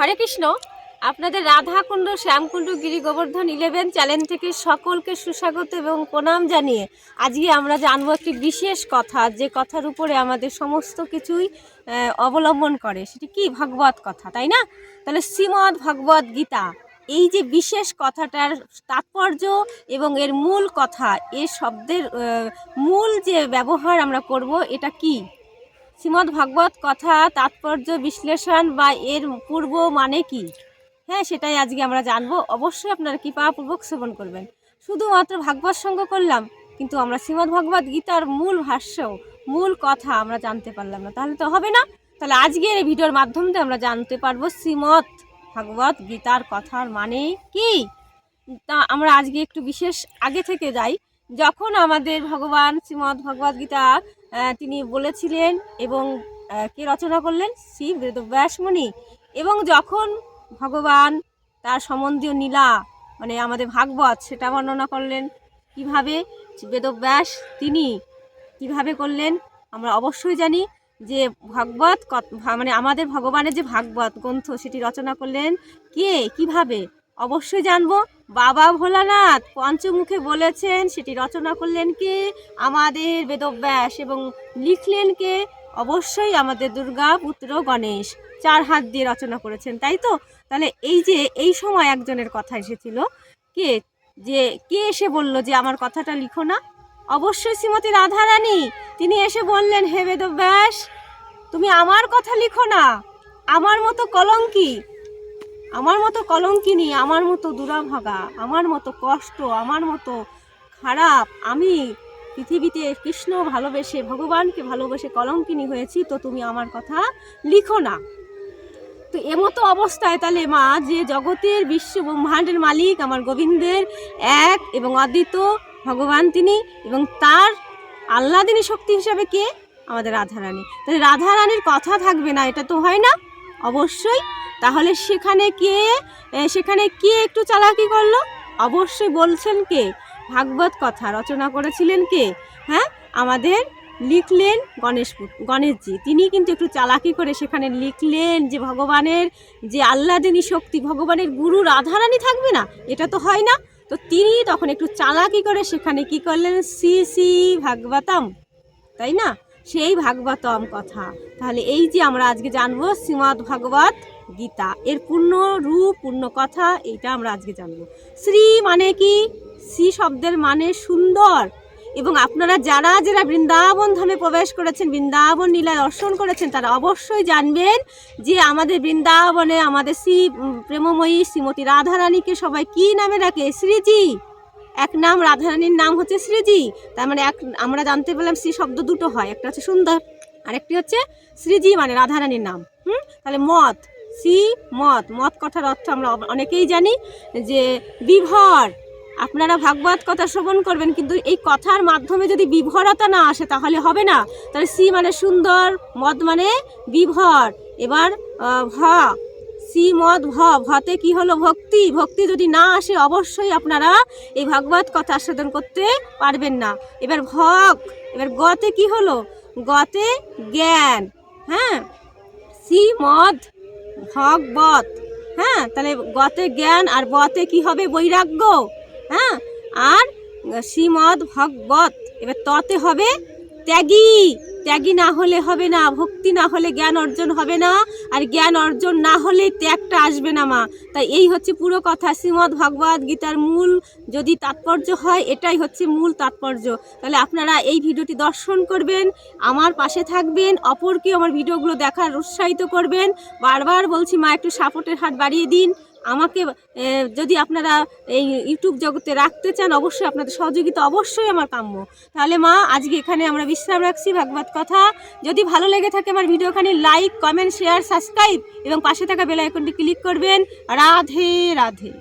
হরে কৃষ্ণ। আপনাদের Radhakund, Shyamkund Giri Govardhan eleven channel থেকে সকলকে সুস্বাগত এবং প্রণাম জানিয়ে আজকে আমরা জানব একটি বিশেষ কথা, যে কথার উপরে আমাদের সমস্ত কিছুই অবলম্বন করে। সেটি কি? ভাগবত কথা, তাই না? তাহলে শ্রীমদ্ ভগবত গীতা, এই যে বিশেষ কথাটার তাৎপর্য এবং এর মূল কথা এর শব্দের মূল যে ব্যবহার আমরা করব, এটা কি? শ্রীমদ্ ভাগবত কথা তাৎপর্য বিশ্লেষণ বা এর পূর্ব মানে কি? হ্যাঁ সেটাই আজকে আমরা জানব। অবশ্যই আপনারা কৃপাপূর্বক শ্রবণ করবেন। শুধুমাত্র ভাগবত সঙ্গ করলাম, কিন্তু আমরা শ্রীমদ্ ভগবত গীতার মূল ভাষ্য মূল কথা আমরা জানতে পারলাম না। তাহলে তো হবে না। তাহলে আজকের এই ভিডিওর মাধ্যমে আমরা জানতে পারব শ্রীমদ্ ভাগবত গীতার কথার মানে কি? তা আমরা আজকে একটু বিশেষ আগে থেকে যাই। যখন আমাদের ভগবান শ্রীমদ্ ভগবত গীতা তিনি বলেছিলেন এবং কে রচনা করলেন? শ্রী বেদব্যাস মুনি এবং যখন ভগবান তার সম্বন্ধীয় নীলা মানে আমাদের ভাগবত, সেটা বর্ণনা করলেন, কীভাবে? বেদব্যাস তিনি কীভাবে করলেন? আমরা অবশ্যই জানি যে ভাগবত মানে আমাদের ভগবানের যে ভাগবত গ্রন্থ, সেটি রচনা করলেন কে? কীভাবে? অবশ্যই জানব। বাবা ভোলানাথ পঞ্চমুখে বলেছেন, সেটি রচনা করলেন কে? আমাদের বেদব্যাস এবং লিখলেন কে? অবশ্যই আমাদের দুর্গা পুত্র গণেশ। চার হাত দিয়ে রচনা করেছেন, তাই তো? তাহলে এই যে, এই সময় একজনের কথা এসেছিল, কে? যে, কে এসে বলল যে আমার কথাটা লিখো না? অবশ্যই শ্রীমতী রাধারানী, তিনি এসে বললেন, হে বেদব্যাস, তুমি আমার কথা লিখো না। আমার মতো কলঙ্কি আমার মতো কলঙ্কিনী, আমার মতো দুরাভাগা, আমার মতো কষ্ট, আমার মতো খারাপ, আমি পৃথিবীতে কৃষ্ণ ভালোবেসে, ভগবানকে ভালোবেসে কলঙ্কিনী হয়েছি, তো তুমি আমার কথা লিখো না। তো এমতো অবস্থায় তাহলে মা, যে জগতের বিশ্ব ব্রহ্মাণ্ডের মালিক, আমার গোবিন্দের এক এবং অদ্বিত ভগবান তিনি এবং তার আল্লাদিনী শক্তি হিসাবে কে? আমাদের রাধারানী। তাহলে রাধারানীর কথা থাকবে না, এটা তো হয় না। অবশ্যই। তাহলে সেখানে কে সেখানে কে একটু চালাকি করল? অবশ্যই বলছেন কে? ভাগবত কথা, রচনা করেছিলেন কে? হ্যাঁ? আমাদের লিখলেন গণেশ গণেশজি। তিনি কিন্তু একটু চালাকি করে সেখানে লিখলেন যে ভগবানের, যে আল্লাদিনী শক্তি, ভগবানের গুরু রাধারানী থাকবে না? এটা তো হয় না। তো তিনি তখন একটু চালাকি করে সেখানে কি করলেন? শ্রী শ্রী ভাগবতম। তাই না? সেই ভাগবতম কথা। তাহলে এই যে আমরা আজকে জানব শ্রীমদ্ ভাগবত গীতা। এর পূর্ণ রূপ, পূর্ণ কথা এইটা আমরা আজকে জানব। শ্রী মানে কি? শ্রী শব্দের মানে সুন্দর। এবং আপনারা যারা যারা বৃন্দাবন ধামে প্রবেশ করেছেন, বৃন্দাবন লীলা দর্শন করেছেন, তারা অবশ্যই জানবেন যে আমাদের বৃন্দাবনে আমাদের শ্রী প্রেমময়ী শ্রীমতী রাধারানীকে সবাই কি নামে ডাকে? শ্রীজি। এক নাম রাধারানীর নাম হচ্ছে শ্রীজি। তার মানে এক, আমরা জানতে পেলাম শ্রী শব্দ দুটো হয়। একটা হচ্ছে সুন্দর আর একটি হচ্ছে শ্রীজি মানে রাধারানীর নাম। হুম? তাহলে মত শ্রী মত মত কথার অর্থ আমরা অনেকেই জানি যে বিভর। আপনারা ভাগবত কথা শ্রবণ করবেন, কিন্তু এই কথার মাধ্যমে যদি বিভরতা না আসে, তাহলে হবে না। তাহলে শ্রী মানে সুন্দর, মদ মানে বিভর। এবার ভ শ্রী মদ ভ, ভতে কি হলো ভক্তি? ভক্তি যদি না আসে, অবশ্যই আপনারা এই ভাগবত কথা আস্বাদন করতে পারবেন না। এবার ভগ এবার গতে কি হলো? গতে জ্ঞান হ্যাঁ? শ্রীমদ ভগবত হ্যাঁ? তাহলে গতে জ্ঞান আর বতে কি হবে? বৈরাগ্য হ্যাঁ? আর শ্রীমদ ভগবত, এবার ততে হবে ত্যাগী। ত্যাগী না হলে হবে না, ভক্তি না হলে জ্ঞান অর্জন হবে না, আর জ্ঞান অর্জন না হলে ত্যাগটা আসবে না মা। তাই এই হচ্ছে পুরো কথা শ্রীমদ্ ভগবত গীতার মূল যদি তাৎপর্য হয়, এটাই হচ্ছে মূল তাৎপর্য। তাহলে আপনারা এই ভিডিওটি দর্শন করবেন, আমার পাশে থাকবেন অপরকে আমার ভিডিওগুলো দেখার উৎসাহিত করবেন। বারবার বলছি মা, একটু সাপোর্টের হাত বাড়িয়ে দিন। আমাকে যদি আপনারা এই ইউটিউব জগতে রাখতে চান, অবশ্যই আপনাদের সহযোগিতা অবশ্যই আমার কাম্য। তাহলে মা, আজকে এখানে আমরা বিশ্রাম রাখছি, ভাগবত কথা। যদি ভালো লেগে থাকে আমার ভিডিওখানে, লাইক, কমেন্ট, শেয়ার, সাবস্ক্রাইব এবং পাশে থাকা বেল আইকনটি ক্লিক করবেন। রাধে রাধে।